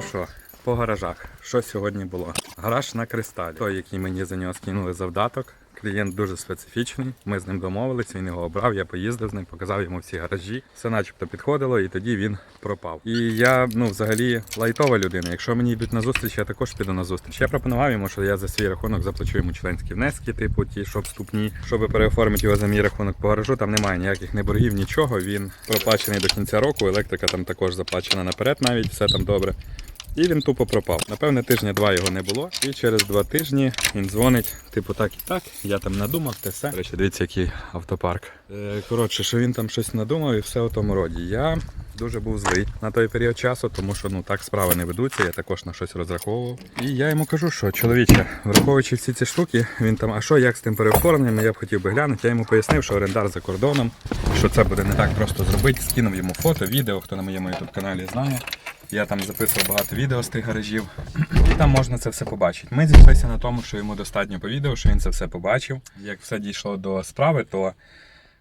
що що, по гаражах. Що сьогодні було? Гараж на кристалі. Той, який мені за нього скинули завдаток. Клієнт дуже специфічний. Ми з ним домовилися, він його обрав. Я поїздив з ним, показав йому всі гаражі. Все начебто підходило, і тоді він пропав. І я, ну, взагалі, лайтова людина. Якщо мені йдуть на зустріч, я також піду на зустріч. Я пропонував йому, що я за свій рахунок заплачу йому членські внески, типу ті, щоб вступні, щоб переоформити його за мій рахунок по гаражу. Там немає ніяких не боргів, нічого. Він проплачений до кінця року. Електрика там також заплачена наперед, навіть все там добре. І він тупо пропав. Напевне, тижня-два його не було. І через два тижні він дзвонить, типу, так і так. Я там надумав, те все. Речі, дивіться, який автопарк. Е, коротше, що він там щось надумав і все у тому роді. Я дуже був злий на той період часу, тому що ну так справи не ведуться. Я також на щось розраховував. І я йому кажу, що чоловіче, враховуючи всі ці штуки, він там, а що, як з тим переоформленням, я б хотів би глянути. Я йому пояснив, що орендар за кордоном, що це буде не так просто зробити. Скинув йому фото, відео, хто на моєму youtube каналі знає. Я там записував багато відео з тих гаражів, і там можна це все побачити. Ми зійшлися на тому, що йому достатньо по відео, що він це все побачив. Як все дійшло до справи, то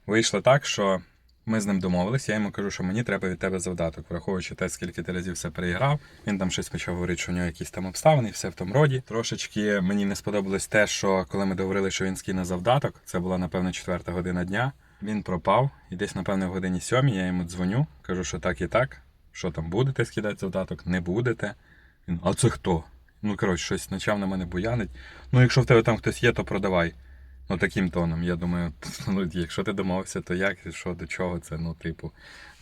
вийшло так, що ми з ним домовились. Я йому кажу, що мені треба від тебе завдаток, враховуючи те, скільки ти разів все переіграв. Він там щось почав говорити, що у нього якісь там обставини, і все в тому роді. Трошечки мені не сподобалось те, що коли ми договорили, що він скине завдаток, це була напевно четверта година дня. Він пропав, і десь, напевно, в годині сьомій я йому дзвоню, кажу, що так і так. Що там будете скидати завдаток? Не будете. Він, а це хто? Ну, коротше, щось почав на мене буянить. Ну, якщо в тебе там хтось є, то продавай. Ну, таким тоном. Я думаю, ну, якщо ти домовився, то як, що, до чого це? Ну, типу,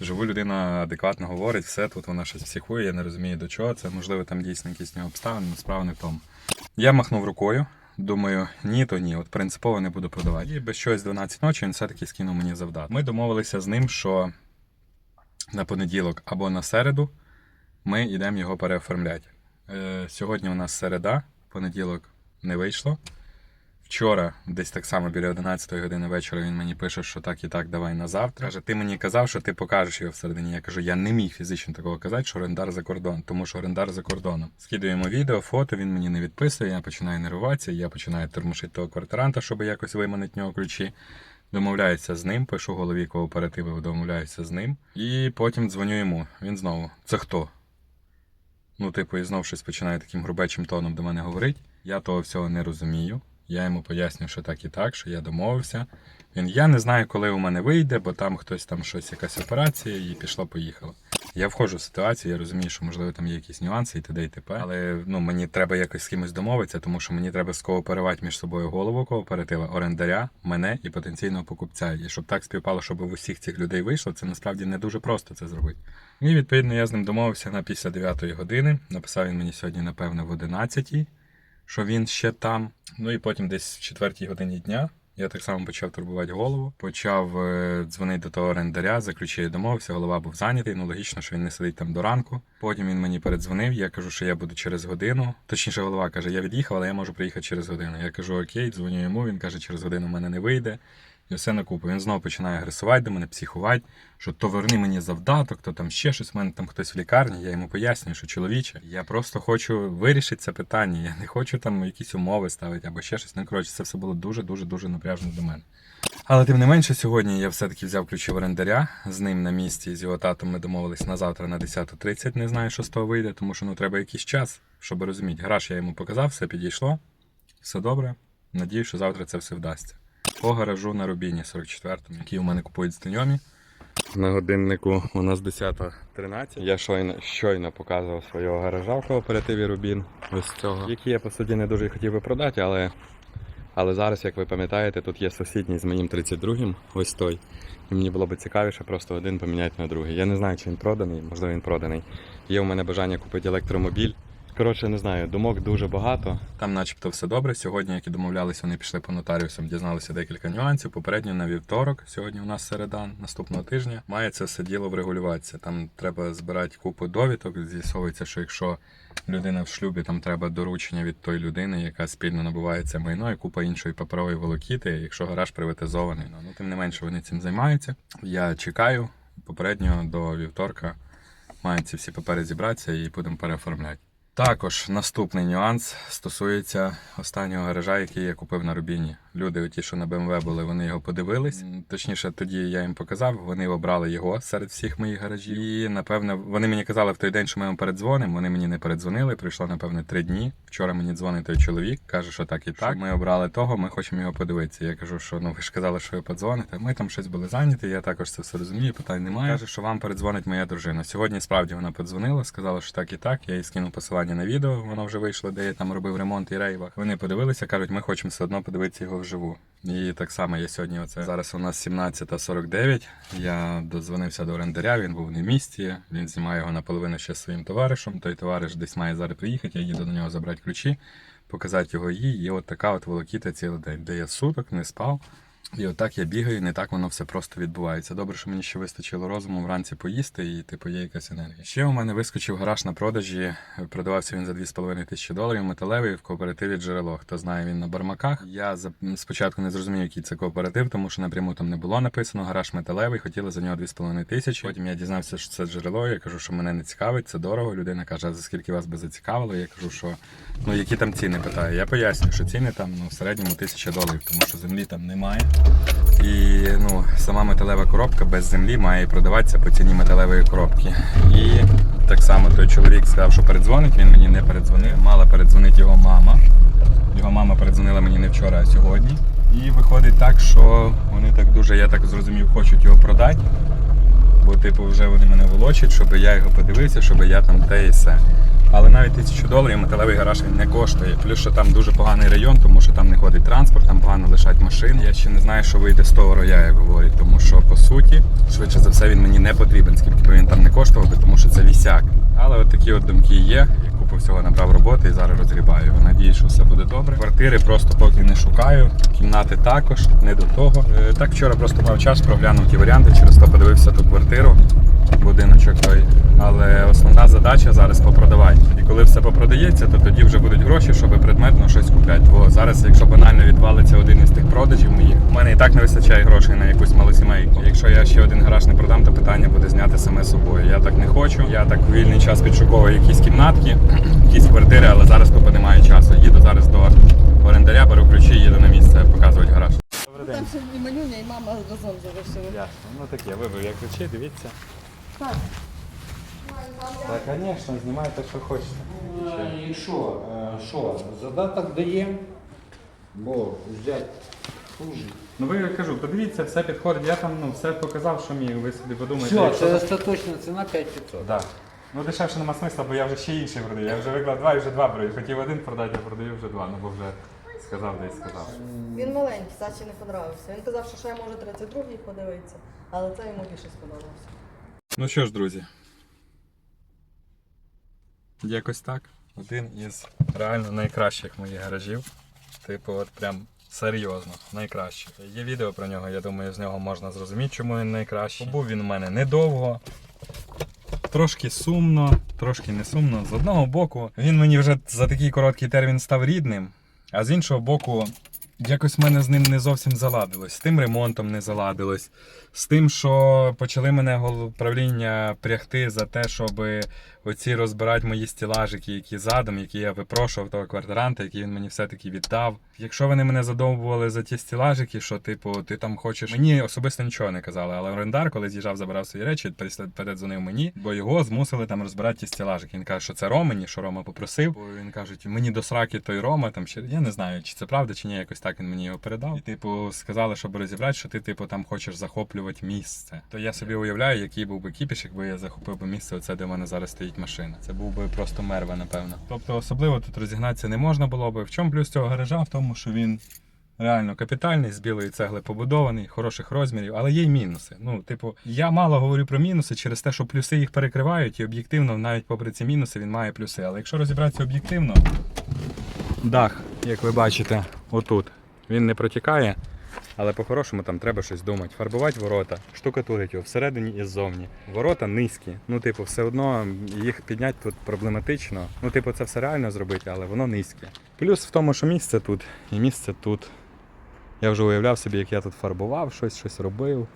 живу людина адекватно говорить, все, тут вона щось психує, я не розумію до чого це. Можливо, там дійсно якісь нього обставини, але справа не в тому. Я махнув рукою. Думаю, ні, то ні, от принципово не буду продавати. І без чогось 12 ночі він все-таки скинув мені завдаток. Ми домовилися з ним, що на понеділок або на середу ми йдемо його переоформляти. Е, сьогодні у нас середа, понеділок не вийшло. Вчора, десь так само біля 11 години вечора, він мені пише, що так і так, давай на завтра. Каже, ти мені казав, що ти покажеш його всередині. Я кажу, я не міг фізично такого казати, що орендар за кордон, тому що орендар за кордоном. Скидуємо відео, фото, він мені не відписує, я починаю нервуватися, я починаю тормошити того квартиранта, щоб якось виманити нього ключі. Домовляюся з ним, пишу голові кооперативу, домовляюся з ним. І потім дзвоню йому. Він знову: це хто? Ну, типу, і знов щось починає таким грубечим тоном до мене говорити. Я того всього не розумію. Я йому поясню, що так і так, що я домовився. Він я не знаю, коли у мене вийде, бо там хтось там щось, якась операція, і пішло-поїхало. Я входжу в ситуацію, я розумію, що можливо там є якісь нюанси і т.д. і т.п. Але ну мені треба якось з кимось домовитися, тому що мені треба скооперувати між собою голову кооператива, орендаря, мене і потенційного покупця. І щоб так співпало, щоб у всіх цих людей вийшло, це насправді не дуже просто це зробити. І відповідно я з ним домовився на після 9 години. Написав він мені сьогодні, напевно, в 11 що він ще там. Ну і потім десь в 4 годині дня. Я так само почав турбувати голову, почав е, дзвонити до того орендаря, за ключі домовився, голова був зайнятий. Ну логічно, що він не сидить там до ранку. Потім він мені передзвонив. Я кажу, що я буду через годину. Точніше, голова каже, я від'їхав, але я можу приїхати через годину. Я кажу, окей, дзвоню йому. Він каже, через годину в мене не вийде. І все на купу. Він знову починає агресувати до мене, психувати, що то верни мені завдаток, то там ще щось. У мене там хтось в лікарні. Я йому пояснюю, що чоловіче, я просто хочу вирішити це питання. Я не хочу там якісь умови ставити або ще щось. Ну, коротше, це все було дуже дуже напряжно до мене. Але тим не менше, сьогодні я все-таки взяв ключі орендаря. З ним на місці, з його татом ми домовились на завтра на 10.30. Не знаю, що з того вийде, тому що ну треба якийсь час, щоб розуміти. Гараж я йому показав, все підійшло, все добре. Надію, що завтра це все вдасться. По гаражу на Рубіні 44-му, який у мене купують знайомі. На годиннику у нас 10.13. Я щойно, щойно показував свого гаража в кооперативі Рубін. Ось цього. Який я по суті не дуже хотів би продати, але, але зараз, як ви пам'ятаєте, тут є сусідній з моїм 32-м, ось той. І мені було б цікавіше просто один поміняти на другий. Я не знаю, чи він проданий, можливо він проданий. Є у мене бажання купити електромобіль. Коротше, не знаю, думок дуже багато. Там, начебто, все добре. Сьогодні, як і домовлялися, вони пішли по нотаріусам, дізналися декілька нюансів. Попередньо на вівторок, сьогодні у нас середа, наступного тижня, має це все діло врегулюватися. Там треба збирати купу довідок. З'ясовується, що якщо людина в шлюбі, там треба доручення від тої людини, яка спільно набуває це майно, і купа іншої паперової волокіти, якщо гараж приватизований. Ну, тим не менше вони цим займаються. Я чекаю попередньо до вівторка. Мають ці всі папери зібратися і будемо переоформляти. Також наступний нюанс стосується останнього гаража, який я купив на Рубіні. Люди, ті, що на БМВ були, вони його подивились. Точніше, тоді я їм показав, вони обрали його серед всіх моїх гаражів. І напевно, вони мені казали в той день, що ми їм передзвонимо. Вони мені не передзвонили. Пройшло напевне три дні. Вчора мені дзвонить той чоловік, каже, що так і так. Ми обрали того, ми хочемо його подивитися. Я кажу, що ну ви ж казали, що ви подзвоните. Ми там щось були зайняті. Я також це все розумію. Питань немає. Каже, що вам передзвонить моя дружина. Сьогодні справді вона подзвонила, сказала, що так і так. Я їй скинув посилання на відео. Воно вже вийшло, де я там робив ремонт і рейвах. Вони подивилися, кажуть, ми хочемо все одно подивитися його вживу. І так само я сьогодні. Оце зараз у нас 17.49. Я додзвонився до орендаря. Він був не в місті. Він знімає його наполовину ще зі своїм товаришем. Той товариш десь має зараз приїхати. Я їду до нього забрати ключі, показати його їй. І от така от волокіта цілий день, де я суток не спав. І отак я бігаю, не так воно все просто відбувається. Добре, що мені ще вистачило розуму вранці поїсти, і типу є якась енергія. Ще у мене вискочив гараж на продажі. Продавався він за 2,5 тисячі доларів. Металевий в кооперативі джерело. Хто знає, він на бармаках. Я спочатку не зрозумів, який це кооператив, тому що напряму там не було написано. Гараж металевий, хотіли за нього 2,5 тисячі. Потім я дізнався, що це джерело. Я кажу, що мене не цікавить, це дорого. Людина каже, за скільки вас би зацікавило? Я кажу, що ну які там ціни питаю. Я пояснюю, що ціни там ну в середньому тисяча доларів, тому що землі там немає. І ну, сама металева коробка без землі має продаватися по ціні металевої коробки. І так само той чоловік сказав, що передзвонить, він мені не передзвонив. Мала передзвонити його мама. Його мама передзвонила мені не вчора, а сьогодні. І виходить так, що вони так дуже, я так зрозумів, хочуть його продати. Бо, типу, вже вони мене волочать, щоб я його подивився, щоб я там те і все. Але навіть тисячу доларів металевий гараж не коштує. Плюс що там дуже поганий район, тому що там не ходить транспорт, там погано лишать машини. Я ще не знаю, що вийде з того роя, як говорять. Тому що по суті, швидше за все, він мені не потрібен, скільки він там не коштував би, тому що це вісяк. Але от такі от думки є. Купу всього набрав роботи і зараз розгрібаю. його. Надіюсь, що все буде добре. Квартири просто поки не шукаю. Кімнати також, не до того. Е, Так вчора просто мав час, проглянув ті варіанти, через то подивився ту квартиру будиночок той. Але основна задача зараз попродавати. І коли все попродається, то тоді вже будуть гроші, щоб предметно щось купляти. Бо зараз, якщо банально відвалиться один із тих продажів моїх, у мене і так не вистачає грошей на якусь малосімейку. Якщо я ще один гараж не продам, то питання буде зняти саме собою. Я так не хочу. Я так в вільний час підшуковую якісь кімнатки, якісь квартири, але зараз тупо немає часу. Їду зараз до орендаря, беру ключі, їду на місце показувати гараж. Добрий Там ще і малюня, і мама разом залишили. Ясно. Ну таке, вибив я ключі, дивіться. Так. Так, звісно, знімайте, що хочете. І що? Е, Що? Задаток даємо, бо взяти хуже. Ну ви я кажу, подивіться, все підходить. Я там ну, все показав, що міг, ви собі подумаєте. Все, якщо- це остаточна ціна 5500. Да. Ну дешевше нема смисла, бо я вже ще інший продаю. Я вже виклав два і вже два продаю. Хотів один продати, а продаю вже два, ну бо вже сказав, десь сказав. Він маленький, Саші не подобався. Він казав, що ще може 32-й подивитися, але це йому більше сподобався. Ну що ж, друзі. Якось так. Один із реально найкращих моїх гаражів. Типу, от прям серйозно, найкращий. Є відео про нього, я думаю, з нього можна зрозуміти, чому він найкращий. Був він у мене недовго. Трошки сумно, трошки не сумно. З одного боку, він мені вже за такий короткий термін став рідним, а з іншого боку, якось в мене з ним не зовсім заладилось. З тим ремонтом не заладилось. З тим, що почали мене гол- управління прягти за те, щоб оці розбирати мої стілажики, які задом, які я випрошував того квартиранта, який він мені все-таки віддав. Якщо вони мене задовбували за ті стілажики, що типу ти там хочеш. Мені особисто нічого не казали, але орендар, коли з'їжджав, забирав свої речі, передзвонив мені, бо його змусили там розбирати ті стілажики. Він каже, що це Романі, що Рома попросив. Бо він каже, мені до сраки той Рома, там ще я не знаю, чи це правда, чи ні, якось так він мені його передав. І типу сказали, щоб розібрати, що ти типу там хочеш захоплювати місце. То я собі уявляю, який був би кіпіш, якби я захопив би місце, оце де в мене зараз стоїть машина. Це був би просто мерва, напевно. Тобто особливо тут розігнатися не можна було би. В чому плюс цього гаража? В тому, що він. Реально капітальний, з білої цегли побудований, хороших розмірів, але є й мінуси. Ну, типу, я мало говорю про мінуси через те, що плюси їх перекривають, і об'єктивно, навіть попри ці мінуси, він має плюси. Але якщо розібратися об'єктивно, дах, як ви бачите, отут, він не протікає, але по-хорошому там треба щось думати. Фарбувати ворота, штукатурити його всередині і ззовні. Ворота низькі. Ну, типу, все одно їх підняти тут проблематично. Ну, типу, це все реально зробити, але воно низьке. Плюс в тому, що місце тут і місце тут. Я вже уявляв собі, як я тут фарбував щось, щось робив.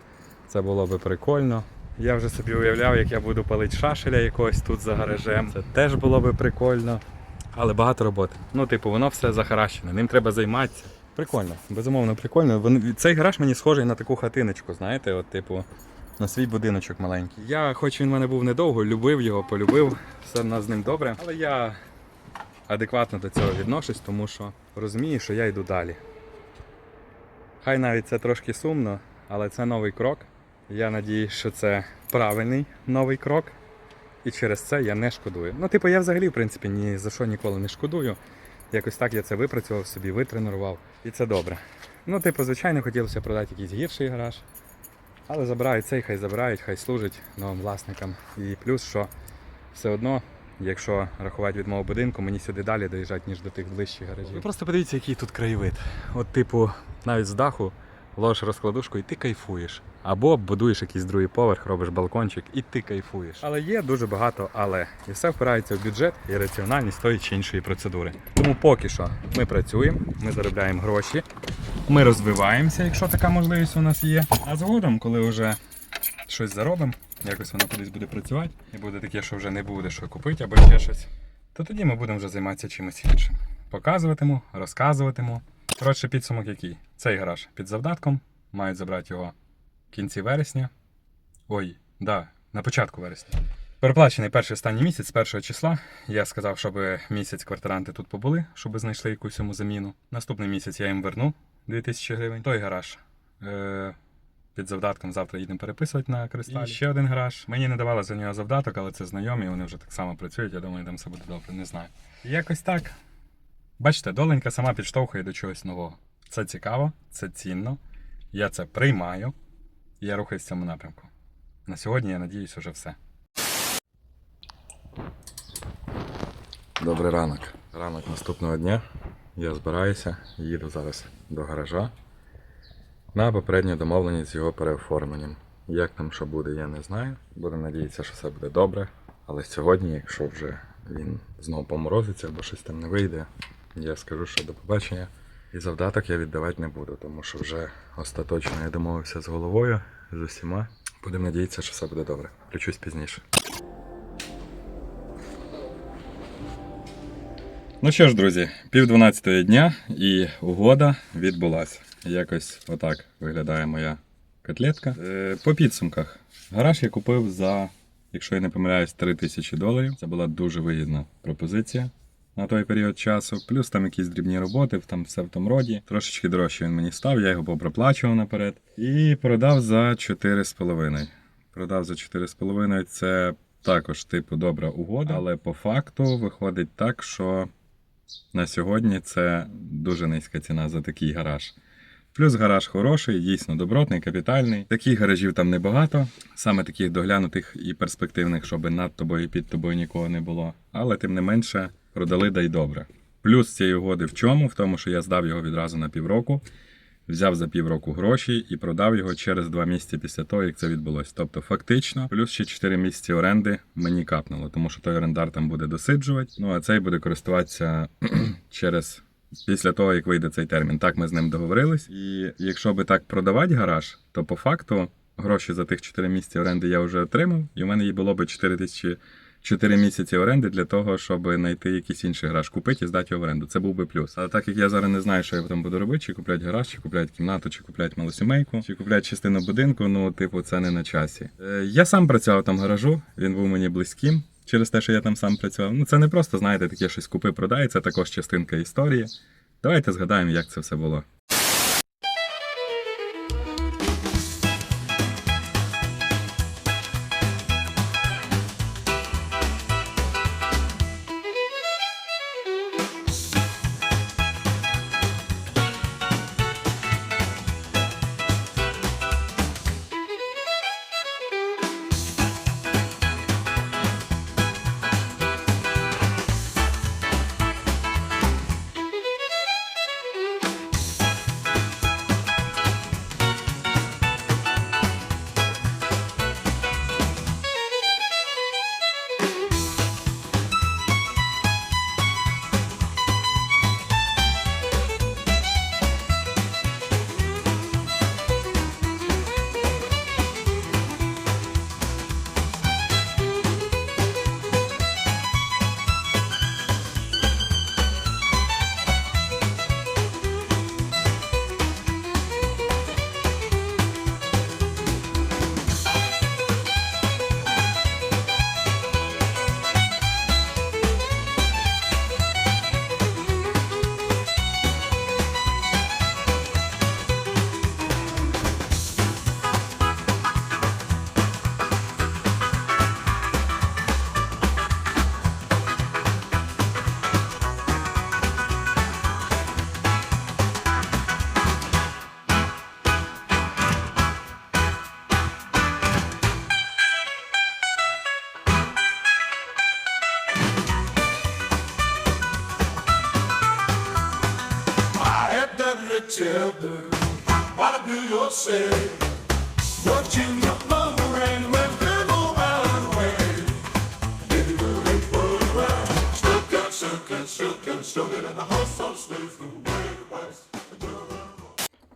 Це було би прикольно. Я вже собі уявляв, як я буду палити шашеля якогось тут за гаражем. Це теж було би прикольно. але багато роботи. Ну, типу, воно все захаращене, ним треба займатися. Прикольно, безумовно, прикольно. Цей гараж мені схожий на таку хатиночку, знаєте, от, типу, на свій будиночок маленький. Я, хоч він в мене був недовго, любив його, полюбив, все в нас з ним добре. Але я адекватно до цього відношусь, тому що розумію, що я йду далі. Хай навіть це трошки сумно, але це новий крок. Я надіюсь, що це правильний новий крок. І через це я не шкодую. Ну, типу, я взагалі, в принципі, ні за що ніколи не шкодую. Якось так я це випрацював собі, витренував. І це добре. Ну, типу, звичайно, хотілося продати якийсь гірший гараж. Але забирають цей, хай забирають, хай служить новим власникам. І плюс, що все одно, якщо рахувати від мого будинку, мені сюди далі доїжджати, ніж до тих ближчих гаражів. Ви просто подивіться, який тут краєвид. От, типу, навіть з даху ложиш розкладушку і ти кайфуєш. Або будуєш якийсь другий поверх, робиш балкончик і ти кайфуєш. Але є дуже багато але. І все впирається в бюджет і раціональність тої чи іншої процедури. Тому поки що ми працюємо, ми заробляємо гроші, ми розвиваємося, якщо така можливість у нас є. А згодом, коли вже щось заробимо, якось воно кудись буде працювати, і буде таке, що вже не буде що купити або ще щось, то тоді ми будемо вже займатися чимось іншим. Показуватиму, розказуватиму. Коротше, підсумок який? Цей гараж під завдатком, мають забрати його кінці вересня. Ой, да, на початку вересня. Переплачений перший останній місяць з першого числа. Я сказав, щоб місяць квартиранти тут побули, щоб знайшли якусь йому заміну. Наступний місяць я їм верну 2000 гривень. Той гараж. Е- під завдатком завтра їдемо переписувати на кристалі. І ще один гараж. Мені не давали за нього завдаток, але це знайомі, вони вже так само працюють. Я думаю, там все буде добре, не знаю. І якось так. Бачите, доленька сама підштовхує до чогось нового. Це цікаво, це цінно. Я це приймаю. Я рухаюсь в цьому напрямку. На сьогодні, я надіюсь, уже все. Добрий ранок. Ранок наступного дня. Я збираюся, їду зараз до гаража на попередню домовленість з його переоформленням. Як там що буде, я не знаю. Будемо надіятися, що все буде добре. Але сьогодні, якщо вже він знову поморозиться або щось там не вийде, я скажу, що до побачення. І завдаток я віддавати не буду, тому що вже остаточно я домовився з головою, з усіма. Будемо надіятися, що все буде добре. Включусь пізніше. Ну що ж, друзі, пів дванадцятої дня і угода відбулася. Якось отак виглядає моя котлетка. Е, по підсумках. Гараж я купив за, якщо я не помиляюсь, 3 тисячі доларів. Це була дуже вигідна пропозиція на той період часу. Плюс там якісь дрібні роботи, там все в тому роді. Трошечки дорожче він мені став, я його попроплачував наперед. І продав за 4,5. Продав за 4,5 це також типу добра угода, але по факту виходить так, що на сьогодні це дуже низька ціна за такий гараж. Плюс гараж хороший, дійсно добротний, капітальний. Таких гаражів там небагато, саме таких доглянутих і перспективних, щоб над тобою і під тобою нікого не було. Але тим не менше продали да й добре. Плюс цієї угоди в чому? В тому, що я здав його відразу на півроку, взяв за півроку гроші і продав його через два місяці після того, як це відбулося. Тобто, фактично, плюс ще 4 місяці оренди мені капнуло, тому що той орендар там буде досиджувати. Ну а цей буде користуватися через після того, як вийде цей термін. Так ми з ним договорились. І якщо би так продавати гараж, то по факту гроші за тих 4 місяці оренди я вже отримав, і в мене було би 4 тисячі. 4 місяці оренди для того, щоб знайти якийсь інший гараж, купити і здати його в оренду. Це був би плюс. Але так як я зараз не знаю, що я там буду робити, чи купляти гараж, чи купляти кімнату, чи купляти малосімейку, чи купляти частину будинку, ну, типу, це не на часі. Е, я сам працював там в гаражу, він був мені близьким. Через те, що я там сам працював. Ну, це не просто, знаєте, таке щось купи продай, це також частинка історії. Давайте згадаємо, як це все було.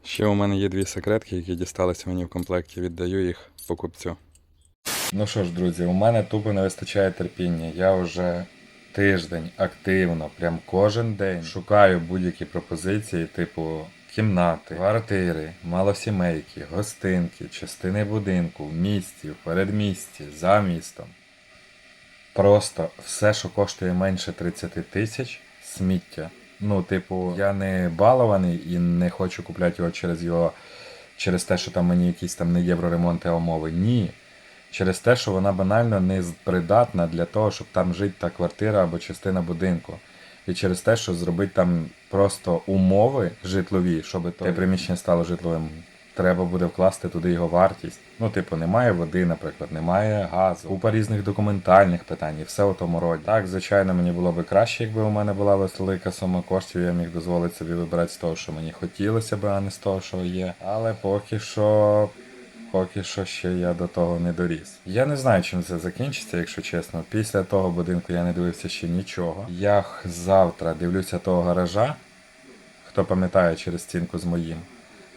Ще у мене є дві секретки, які дісталися мені в комплекті. Віддаю їх покупцю. Ну що ж, друзі, у мене тупо не вистачає терпіння. Я вже тиждень активно, прям кожен день шукаю будь-які пропозиції, типу кімнати, квартири, малосімейки, гостинки, частини будинку, в місті, в передмісті, за містом. Просто все, що коштує менше 30 тисяч, сміття. Ну, типу, я не балований і не хочу купляти його через його, через те, що там мені якісь там не євроремонти а умови. Ні. Через те, що вона банально не придатна для того, щоб там жити та квартира або частина будинку. І через те, що зробити там просто умови житлові, щоб те приміщення стало житловим, треба буде вкласти туди його вартість. Ну, типу, немає води, наприклад, немає газу, купа різних документальних питань і все у тому роді. Так, звичайно, мені було би краще, якби у мене була велика сума коштів, я міг дозволити собі вибирати з того, що мені хотілося б, а не з того, що є. Але поки що. Поки що ще я до того не доріс. Я не знаю, чим це закінчиться, якщо чесно. Після того будинку я не дивився ще нічого. Я завтра дивлюся того гаража. Хто пам'ятає через стінку з моїм.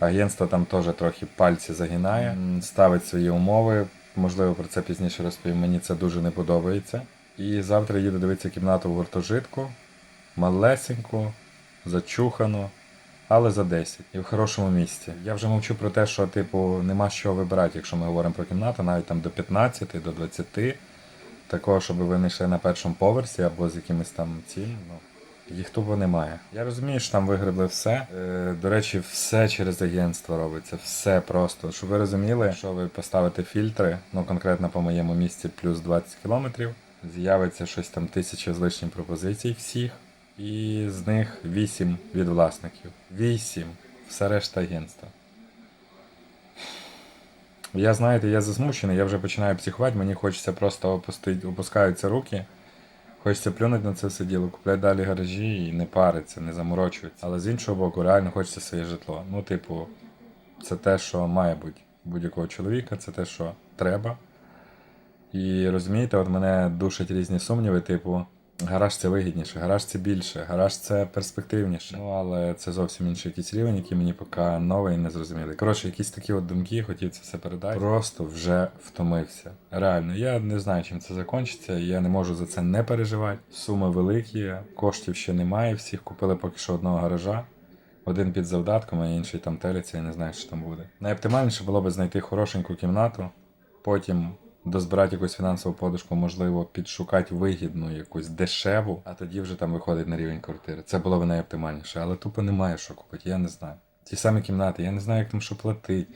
Агентство там теж трохи пальці загинає, ставить свої умови. Можливо, про це пізніше розповім. Мені це дуже не подобається. І завтра їду дивитися кімнату в гуртожитку, малесеньку, зачухану, але за 10 і в хорошому місці. Я вже мовчу про те, що типу нема чого вибирати, якщо ми говоримо про кімнату, навіть там до 15, до 20. Такого, щоб ви не йшли на першому поверсі або з якимись там цим. Ну, їх тупо немає. Я розумію, що там вигребли все. Е, до речі, все через агентство робиться, все просто. Щоб ви розуміли, що ви поставите фільтри, ну конкретно по моєму місці плюс 20 кілометрів, з'явиться щось там тисяча з лишнім пропозицій всіх, і з них 8 від власників. 8. Все решта агентства. Я знаєте, я засмучений, я вже починаю психувати, мені хочеться просто опустити, опускаються руки. Хочеться плюнути на це все діло, купляти далі гаражі і не париться, не заморочуватися. Але з іншого боку, реально хочеться своє житло. Ну, типу, це те, що має бути будь-якого чоловіка, це те, що треба. І розумієте, от мене душать різні сумніви, типу, гараж це вигідніше, гараж це більше, гараж це перспективніше. Ну, але це зовсім інший якийсь рівень, який мені поки новий не зрозумілий. Коротше, якісь такі от думки, хотів це все передати. Просто вже втомився. Реально, я не знаю, чим це закінчиться, я не можу за це не переживати. Суми великі, коштів ще немає, всіх купили поки що одного гаража. Один під завдатком, а інший там телиться і не знаю, що там буде. Найоптимальніше було б знайти хорошеньку кімнату, потім дозбирати якусь фінансову подушку, можливо, підшукати вигідну, якусь дешеву, а тоді вже там виходить на рівень квартири. Це було б найоптимальніше, але тупо немає що купити, я не знаю. Ті самі кімнати, я не знаю, як там що платити.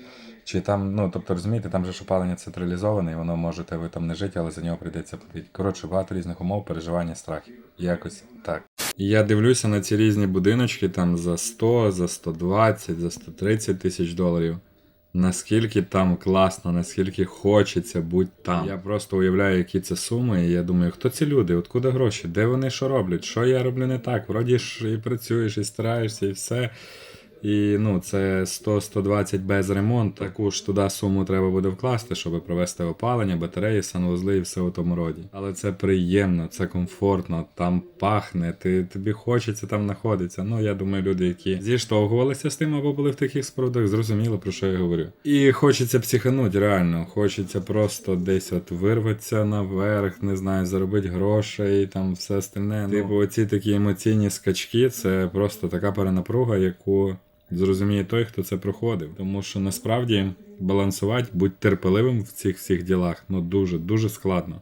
Чи там, ну тобто розумієте, там же ж опалення централізоване, і воно можете ви там не жити, але за нього прийдеться платити. Коротше, багато різних умов, переживання, страхів. Якось так. Я дивлюся на ці різні будиночки там за 100, за 120, за 130 тисяч доларів. Наскільки там класно, наскільки хочеться бути там. Я просто уявляю, які це суми, і я думаю, хто ці люди, откуда гроші, де вони що роблять, що я роблю не так. Вроді ж і працюєш, і стараєшся, і все. І ну, це 100-120 без ремонту. Таку ж туди суму треба буде вкласти, щоб провести опалення, батареї, санвузли і все у тому роді. Але це приємно, це комфортно, там пахне, ти, тобі хочеться там знаходитися. Ну, я думаю, люди, які зіштовхувалися з тим або були в таких спорудах, зрозуміли, про що я говорю. І хочеться психануть, реально. Хочеться просто десь от вирватися наверх, не знаю, заробити грошей, там все остальне. Типу, оці такі емоційні скачки, це просто така перенапруга, яку зрозуміє той, хто це проходив. Тому що насправді балансувати, бути терпеливим в цих всіх ділах, ну дуже, дуже складно.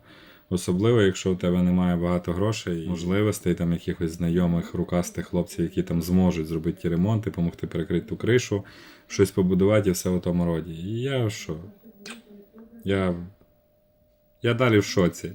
Особливо, якщо у тебе немає багато грошей, можливостей, там якихось знайомих рукастих хлопців, які там зможуть зробити ті ремонти, допомогти перекрити ту кришу, щось побудувати і все в тому роді. І я що? Я. Я далі в шоці.